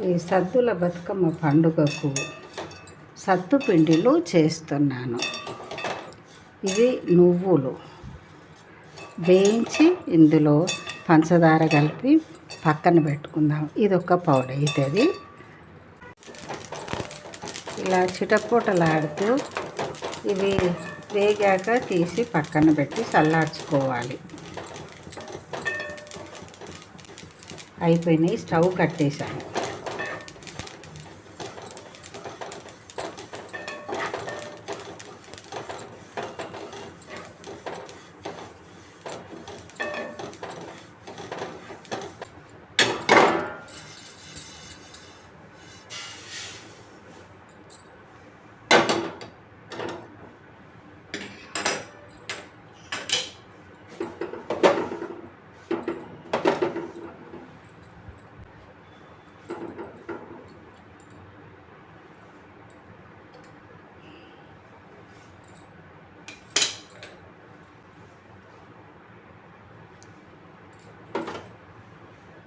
ఈ సద్దుల బతుకమ్మ పండుగకు సత్తు పిండిలు చేస్తున్నాను. ఇవి నువ్వులు. వేయించి ఇందులో పంచదార కలిపి పక్కన పెట్టుకుందాం. ఇది ఒక పౌడర్. అవుతుంది ఇలా చిటపూటలాడుతూ ఇవి వేగాక తీసి పక్కన పెట్టి చల్లార్చుకోవాలి. అయిపోయినాయి. స్టవ్ కట్టేశాను.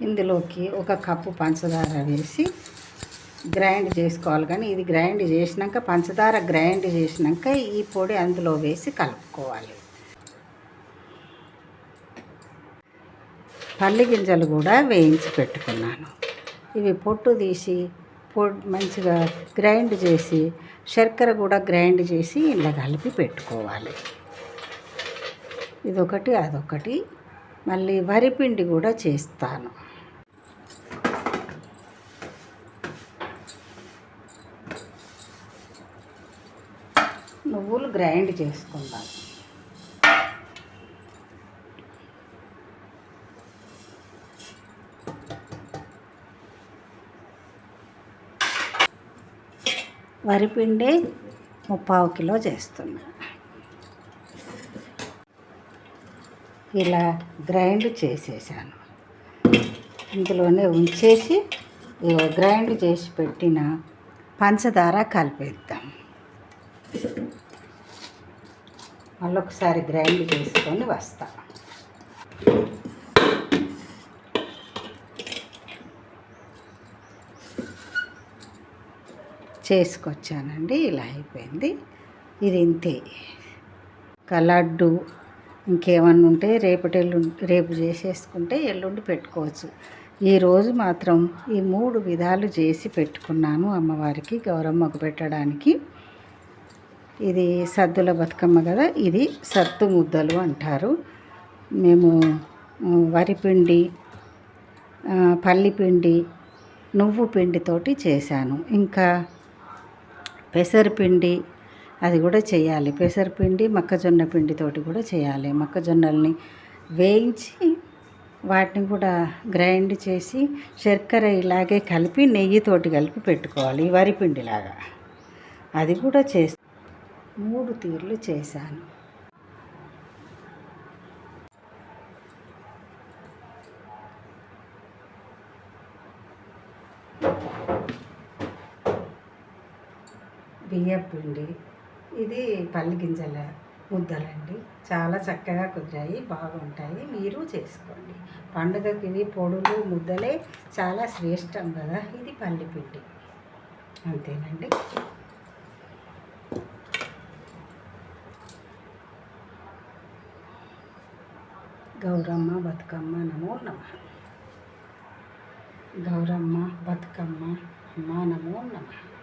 ఇందులోకి ఒక కప్పు పంచదార వేసి గ్రైండ్ చేసుకోవాలి. కానీ ఇది గ్రైండ్ చేసినాక పంచదార గ్రైండ్ చేసినాక ఈ పొడి అందులో వేసి కలుపుకోవాలి. పల్లి గింజలు కూడా వేయించి పెట్టుకున్నాను. ఇవి పొట్టు తీసి పొడి మంచిగా గ్రైండ్ చేసి శర్కర కూడా గ్రైండ్ చేసి ఇలా కలిపి పెట్టుకోవాలి. ఇదొకటి అదొకటి. మళ్ళీ వరిపిండి కూడా చేస్తాను. నువ్వులు గ్రైండ్ చేసుకుందాం. వరిపిండి ముప్పావు కిలో చేస్తున్నా. ఇలా గ్రైండ్ చేసేసాను. ఇందులోనే ఉంచేసి గ్రైండ్ చేసి పెట్టిన పంచదార కలిపేద్దాం. మళ్ళీ ఒకసారి గ్రైండ్ చేసుకొని వస్తా. చేసుకొచ్చానండి ఇలా అయిపోయింది. ఇది ఇంతే. కలడ్డు లడ్డు ఇంకేమన్నా ఉంటే రేపటి ఎల్లుండి రేపు చేసేసుకుంటే ఎల్లుండి పెట్టుకోవచ్చు. ఈరోజు మాత్రం ఈ మూడు విధాలు చేసి పెట్టుకున్నాను అమ్మవారికి గౌరమ్మకు పెట్టడానికి. ఇది సద్దుల బతుకమ్మ కదా ఇది సత్తు ముద్దలు అంటారు. మేము వరిపిండి పల్లిపిండి నువ్వు పిండితోటి చేశాను. ఇంకా పెసరపిండి అది కూడా చేయాలి. పెసరపిండి మొక్కజొన్న పిండితోటి కూడా చేయాలి. మొక్కజొన్నల్ని వేయించి వాటిని కూడా గ్రైండ్ చేసి శర్కర ఇలాగే కలిపి నెయ్యితోటి కలిపి పెట్టుకోవాలి వరిపిండిలాగా అది కూడా చేస్తాను. మూడు తీర్లు చేశాను. బియ్యపిండి ఇది పల్లి గింజల ముద్దలండి. చాలా చక్కగా కుదిరాయి బాగుంటాయి. మీరు చేసుకోండి. పండుగకి ఇవి పొడులు ముద్దలే చాలా శ్రేష్టం కదా. ఇది పల్లిపిండి అంతేనండి. గౌరమ్మ బతుకమ్మ నమో నమ. గౌరమ్మ బతుకమ్మ అమ్మ నమో నమ.